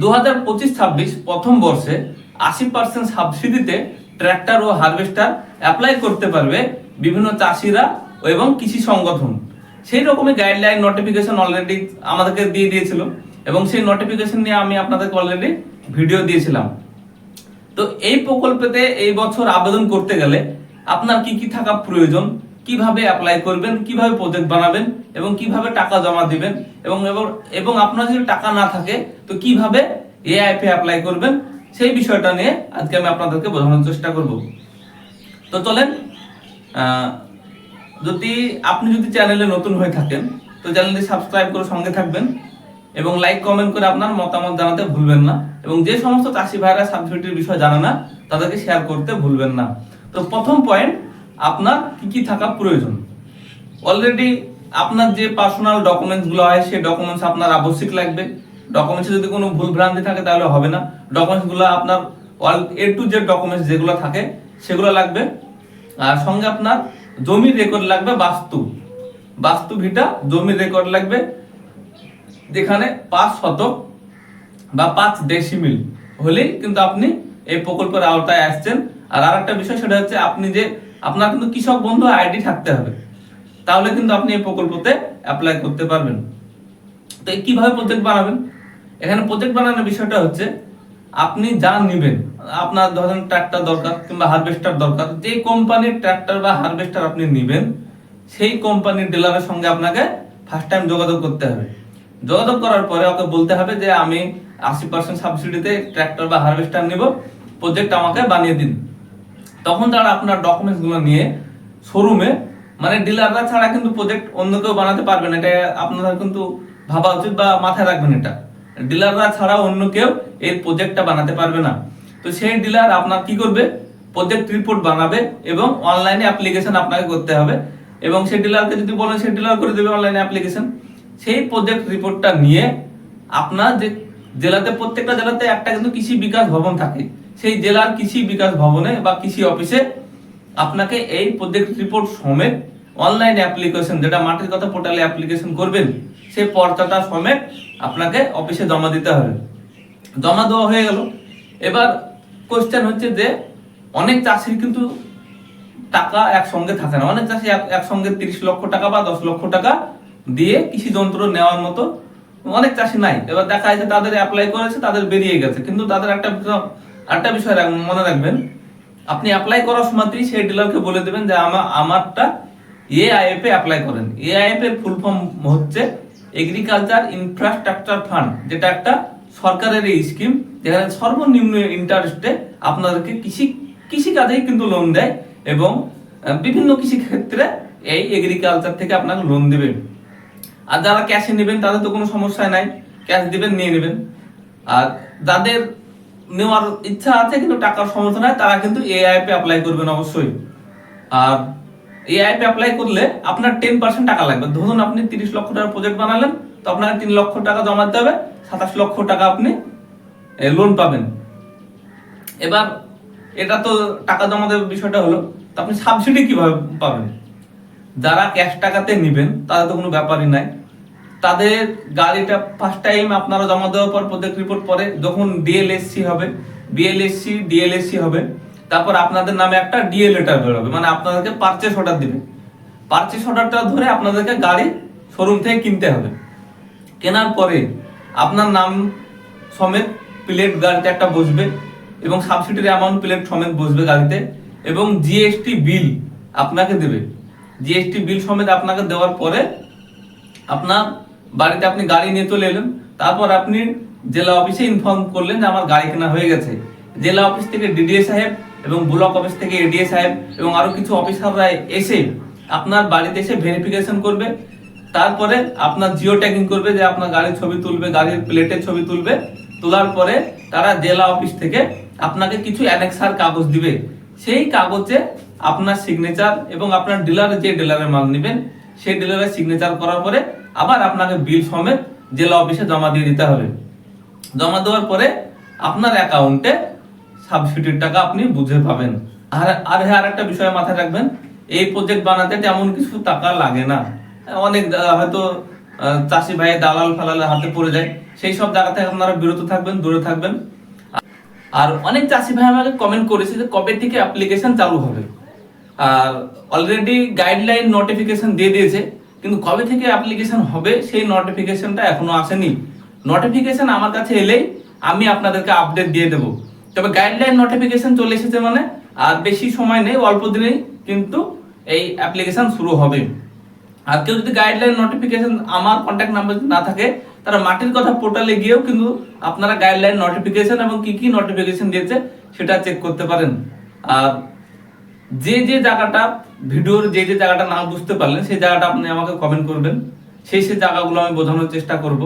দু হাজার পঁচিশ ছাব্বিশ প্রথম বর্ষে আশি পার্সেন্ট সাবসিডিতে ট্র্যাক্টর ও হারভেস্টার অ্যাপ্লাই করতে পারবে বিভিন্ন চাষিরা এবং কৃষি সংগঠন। সেই রকমই গাইডলাইন নোটিফিকেশন অলরেডি আমাদেরকে দিয়ে দিয়েছিল এবং সেই নোটিফিকেশন নিয়ে আমি আপনাদেরকে অলরেডি ভিডিও দিয়েছিলাম। তো এই প্রকল্পেতে এই বছর আবেদন করতে গেলে আপনার কি কি থাকা প্রয়োজন? কীভাবে অ্যাপ্লাই করবেন, কীভাবে প্রজেক্ট বানাবেন এবং কীভাবে টাকা জমা দিবেন এবং এবং- আপনার যদি টাকা না থাকে, তো কীভাবে এআইপি অ্যাপ্লাই করবেন, সেই বিষয়টা নিয়ে আজকে আমি আপনাদেরকে বোঝানোর চেষ্টা করব। তো চলেন যদি আপনি যদি চ্যানেলে নতুন হয়ে থাকেন, তো চ্যানেলটি সাবস্ক্রাইব করে সঙ্গে থাকবেন এবং লাইক কমেন্ট করে আপনার মতামত জানাতে ভুলবেন না এবং যে সমস্ত চাষি ভাইরা সাবসিডির বিষয় জানে না, তাদেরকে শেয়ার করতে ভুলবেন না। তো প্রথম পয়েন্ট আপনার কি কি থাকা প্রয়োজন? অলরেডি আপনার যে পার্সোনাল ডকুমেন্টসগুলো হয়, সেই ডকুমেন্টস আপনার আবশ্যিক লাগবে। ডকুমেন্টসে যদি কোনো ভুল ভ্রান্তি থাকে, তাহলে হবে না। ডকুমেন্টসগুলো আপনার এ টু জেড ডকুমেন্টস যেগুলো থাকে, সেগুলো লাগবে। আর সঙ্গে আপনার জমির রেকর্ড লাগবে, বাস্তু। বাস্তু ভিটা জমির রেকর্ড লাগবে, যেখানে পাঁচ শতক বা পাঁচ ডেসিমিল হলেই কিন্তু আপনি এই প্রকল্পের আওতায় আসছেন। আর আরেকটা বিষয়, সেটা হচ্ছে আপনি যে আপনার কিন্তু কৃষক বন্ধু আইডি থাকতে হবে। তাহলে কিন্তু আপনি এই প্রকল্পতে অ্যাপ্লাই করতে পারবেন। তো কীভাবে প্রজেক্ট বানাবেন? এখানে প্রজেক্ট বানানোর বিষয়টা হচ্ছে, আপনি যা নেবেন, আপনার ধরেন ট্র্যাক্টর দরকার কিংবা হারভেস্টার দরকার, যে কোম্পানির ট্র্যাক্টর বা হারভেস্টার আপনি নেবেন, সেই কোম্পানির ডিলারের সঙ্গে আপনাকে ফার্স্ট টাইম যোগাযোগ করতে হবে। যোগাযোগ করার পরে ওকে বলতে হবে যে, আমি আশি পার্সেন্ট সাবসিডিতে ট্র্যাক্টর বা হারভেস্টার নিব প্রজেক্ট আমাকে বানিয়ে দিন। তখন তারা আপনার ডকুমেন্টসগুলো নিয়ে শোরুমে মানে ডিলাররা ছাড়া কিন্তু প্রজেক্ট অন্য কেউ বানাতে পারবে না, এটা আপনারা কিন্তু ভাবা উচিত বা মাথায় রাখবেন এটা। ডিলাররা ছাড়া অন্য কেউ এই প্রজেক্টটা বানাতে পারবে না। তো সেই ডিলার আপনার কি করবে? প্রজেক্ট রিপোর্ট বানাবে এবং অনলাইনে অ্যাপ্লিকেশন আপনাকে করতে হবে। এবং সেই ডিলারকে যদি বলেন, সেই ডিলার করে দেবে অনলাইনে অ্যাপ্লিকেশন সেই প্রজেক্ট রিপোর্টটা নিয়ে আপনার যে জেলাতে, প্রত্যেকটা জেলাতে একটা কিন্তু কৃষি বিকাশ ভবন থাকে। সেই জেলার কৃষি বিকাশ ভবনে বা কৃষি অফিসে আপনাকে এই প্রজেক্ট রিপোর্ট সমেত অনলাইন অ্যাপ্লিকেশন যেটা মাটির কথা পোর্টালে অ্যাপ্লিকেশন করবেন, সেই পর্চাটা সমেত আপনাকে অফিসে জমা দিতে হবে। জমা দেওয়া হয়ে গেল। এবার কোয়েশ্চেন হচ্ছে যে, অনেক চাষির কিন্তু টাকা একসঙ্গে থাকে না। অনেক চাষি এক- একসঙ্গে তিরিশ লক্ষ টাকা বা দশ লক্ষ টাকা দিয়ে কৃষি যন্ত্র নেওয়ার মতো অনেক চাষি নাই। এবার দেখা যাচ্ছে তাদের অ্যাপ্লাই করেছে, তাদের বেরিয়ে গেছে। কিন্তু তাদের একটা একটা বিষয় মনে রাখবেন, আপনি অ্যাপ্লাই করার সময়তেই সেই ডিলারকে বলে দেবেন যে আমার আমারটা এআইএফ এ অ্যাপ্লাই করেন। এআইএফ এর ফুল ফর্ম হচ্ছে এগ্রিকালচার ইনফ্রাস্ট্রাকচার ফান্ড যেটা একটা সরকারের এই স্কিম যেখানে সর্বনিম্ন ইন্টারেস্টে আপনাদেরকে কৃষি কৃষি কাজেই কিন্তু লোন দেয় এবং বিভিন্ন কৃষি ক্ষেত্রে এই এগ্রিকালচার থেকে আপনাকে লোন দেবে আর যারা ক্যাশে নেবেন, তাদের তো কোনো সমস্যা নাই। ক্যাশ দিবেন, নিয়ে নেবেন। আর যাদের নেওয়ার ইচ্ছা আছে, কিন্তু টাকার সমস্যা নাই, তারা কিন্তু এআইপি অ্যাপ্লাই করবেন অবশ্যই। আর এআইপি অ্যাপ্লাই করলে আপনার টেন পার্সেন্ট টাকা লাগবে। ধরুন আপনি তিরিশ লক্ষ টাকার প্রজেক্ট বানালেন, তো আপনাকে তিন লক্ষ টাকা জমা দিতে হবে, সাতাশ লক্ষ টাকা আপনি লোন পাবেন। এবার এটা তো টাকা জমা দেওয়ার বিষয়টা হলো, তো আপনি সাবসিডি কীভাবে পাবেন? যারা ক্যাশ টাকাতে নেবেন, তাদের তো কোনো ব্যাপারই নাই। তাদের গাড়িটা ফার্স্ট টাইম আপনারা জমা দেওয়ার পর প্রত্যেক রিপোর্ট পরে যখন ডিএলএসসি হবে বিএলএসসি ডিএলএসসি হবে, তারপর আপনাদের নামে একটা ডিএ লেটার বেরোবে মানে আপনাদেরকে পারচেস অর্ডার দিবে। পারচেস অর্ডারটা ধরে আপনাদেরকে গাড়ি শোরুম থেকে কিনতে হবে। কেনার পরে আপনার নাম সমেত প্লেট গাড়িতে একটা বসবে এবং সাবসিডির অ্যামাউন্ট প্লেট সমেত বসবে গাড়িতে এবং জিএসটি বিল আপনাকে দেবে। জিএসটি বিল সমেত আপনাকে দেওয়ার পরে আপনার বাড়িতে আপনি গাড়ি নিয়ে চলে এলেন, তারপর আপনি জেলা অফিসে ইনফর্ম করলেন যে আমার গাড়ি কেনা হয়ে গেছে। জেলা অফিস থেকে ডিডিএ সাহেব এবং ব্লক অফিস থেকে এডিএ সাহেব এবং আরও কিছু অফিসাররা এসে আপনার বাড়িতে এসে ভেরিফিকেশন করবে, তারপরে আপনার জিও ট্যাগিং করবে যে আপনার গাড়ির ছবি তুলবে, গাড়ির প্লেটের ছবি তুলবে। তোলার পরে তারা জেলা অফিস থেকে আপনাকে কিছু অ্যানেক্সার কাগজ দিবে। সেই কাগজে আপনার সিগনেচার এবং আপনার ডিলার যে ডিলারের মাল নেবেন, সেই ডিলারের সিগনেচার করার পরে আবার আপনাকে বিল সমেত জেলা অফিসে জমা দিয়ে দিতে হবে। জমা দেওয়ার পরে আপনার অ্যাকাউন্টে সাবসিডির টাকা আপনি বুঝে পাবেন। আর আর হ্যাঁ আরেকটা বিষয় মাথায় রাখবেন, এই প্রজেক্ট বানাতে তেমন কিছু টাকা লাগে না। অনেক হয়তো চাষি ভাই দালাল ফালালের হাতে পড়ে যায়, সেই সব জায়গা থেকে আপনারা বিরত থাকবেন, দূরে থাকবেন। আর অনেক চাষি ভাই আমাকে কমেন্ট করেছে যে কবে থেকে অ্যাপ্লিকেশন চালু হবে। আর অলরেডি গাইডলাইন নোটিফিকেশন দিয়ে দিয়েছে। কিন্তু কবে থেকে অ্যাপ্লিকেশন হবে সেই নোটিফিকেশনটা এখনও আসেনি। নোটিফিকেশন আমার কাছে এলেই আমি আপনাদেরকে আপডেট দিয়ে দেবো। তবে গাইডলাইন নোটিফিকেশন চলে এসেছে মানে আর বেশি সময় নেই, অল্প দিনেই কিন্তু এই অ্যাপ্লিকেশন শুরু হবে। আর কেউ যদি গাইডলাইন নোটিফিকেশন আমার কন্ট্যাক্ট নাম্বার না থাকে, তারা মাটির কথা পোর্টালে গিয়েও কিন্তু আপনারা গাইডলাইন নোটিফিকেশন এবং কি কি নোটিফিকেশন দিয়েছে সেটা চেক করতে পারেন। আর যে যে জায়গাটা ভিডিওর যে যে জায়গাটা না বুঝতে পারলেন, সেই জায়গাটা আপনি আমাকে কমেন্ট করবেন। সেই সেই জায়গাগুলো আমি বোঝানোর চেষ্টা করব।